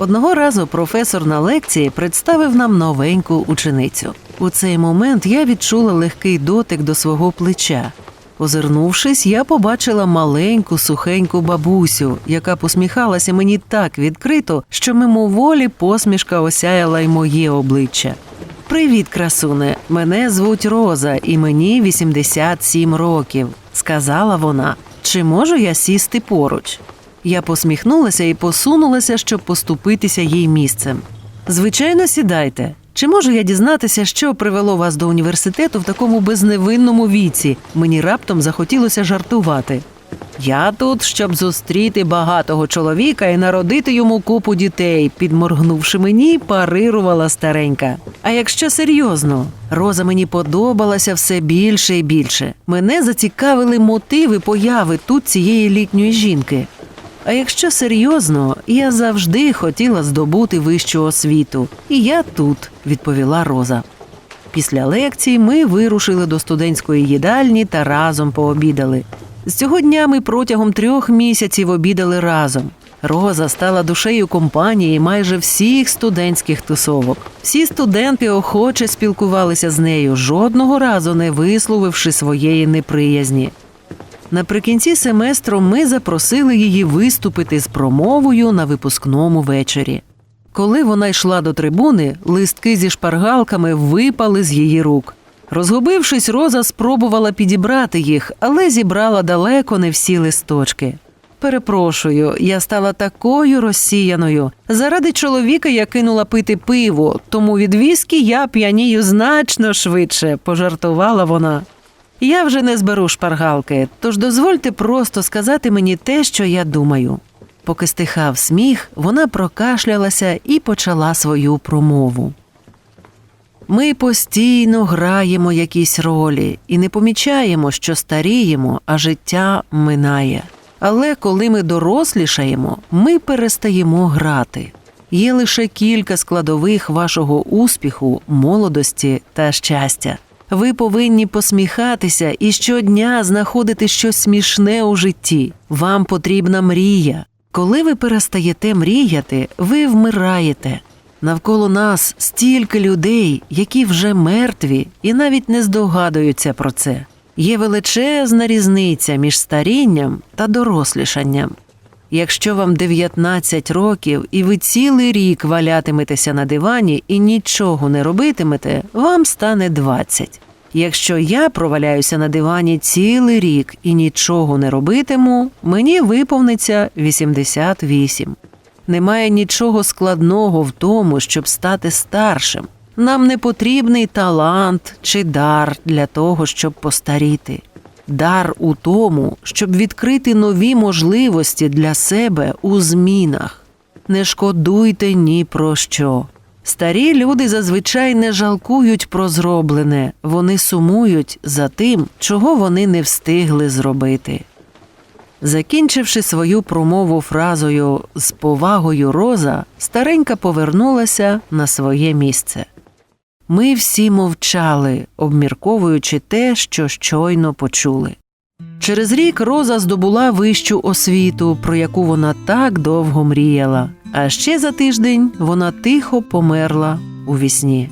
Одного разу професор на лекції представив нам новеньку ученицю. У цей момент я відчула легкий дотик до свого плеча. Озирнувшись, я побачила маленьку сухеньку бабусю, яка посміхалася мені так відкрито, що мимоволі посмішка осяяла й моє обличчя. Привіт, красуне! Мене звуть Роза, і мені 87 років, сказала вона. Чи можу я сісти поруч? Я посміхнулася і посунулася, щоб поступитися їй місцем. Звичайно, сідайте. Чи можу я дізнатися, що привело вас до університету в такому безневинному віці? Мені раптом захотілося жартувати. Я тут, щоб зустріти багатого чоловіка і народити йому купу дітей, підморгнувши мені, парирувала старенька. А якщо серйозно, роза мені подобалася все більше і більше. Мене зацікавили мотиви появи тут цієї літньої жінки. А якщо серйозно, я завжди хотіла здобути вищу освіту, і я тут, відповіла Роза. Після лекцій ми вирушили до студентської їдальні та разом пообідали. З цього дня ми протягом трьох місяців обідали разом. Роза стала душею компанії майже всіх студентських тусовок. Всі студенти охоче спілкувалися з нею, жодного разу не висловивши своєї неприязні. Наприкінці семестру ми запросили її виступити з промовою на випускному вечорі. Коли вона йшла до трибуни, листки зі шпаргалками випали з її рук. Розгубившись, Роза спробувала підібрати їх, але зібрала далеко не всі листочки. Перепрошую, я стала такою розсіяною. Заради чоловіка я кинула пити пиво, тому від віскі я п'янію значно швидше, пожартувала вона. Я вже не зберу шпаргалки, тож дозвольте просто сказати мені те, що я думаю. Поки стихав сміх, вона прокашлялася і почала свою промову. Ми постійно граємо якісь ролі і не помічаємо, що старіємо, а життя минає. Але коли ми дорослішаємо, ми перестаємо грати. Є лише кілька складових вашого успіху, молодості та щастя. Ви повинні посміхатися і щодня знаходити щось смішне у житті. Вам потрібна мрія. Коли ви перестаєте мріяти, ви вмираєте. Навколо нас стільки людей, які вже мертві і навіть не здогадуються про це. Є величезна різниця між старінням та дорослішанням. Якщо вам 19 років і ви цілий рік валятиметеся на дивані і нічого не робитимете, вам стане 20. Якщо я проваляюся на дивані цілий рік і нічого не робитиму, мені виповниться 88. Немає нічого складного в тому, щоб стати старшим. Нам не потрібний талант чи дар для того, щоб постаріти. Дар у тому, щоб відкрити нові можливості для себе у змінах. Не шкодуйте ні про що. Старі люди зазвичай не жалкують про зроблене, вони сумують за тим, чого вони не встигли зробити. Закінчивши свою промову фразою з повагою роза, старенька повернулася на своє місце. Ми всі мовчали, обмірковуючи те, що щойно почули. Через рік Роза здобула вищу освіту, про яку вона так довго мріяла. А ще за тиждень вона тихо померла у вісні.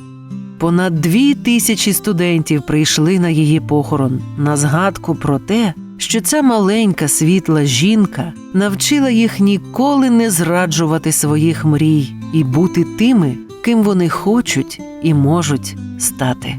Понад дві тисячі студентів прийшли на її похорон на згадку про те, що ця маленька світла жінка навчила їх ніколи не зраджувати своїх мрій і бути тими, ким вони хочуть і можуть стати.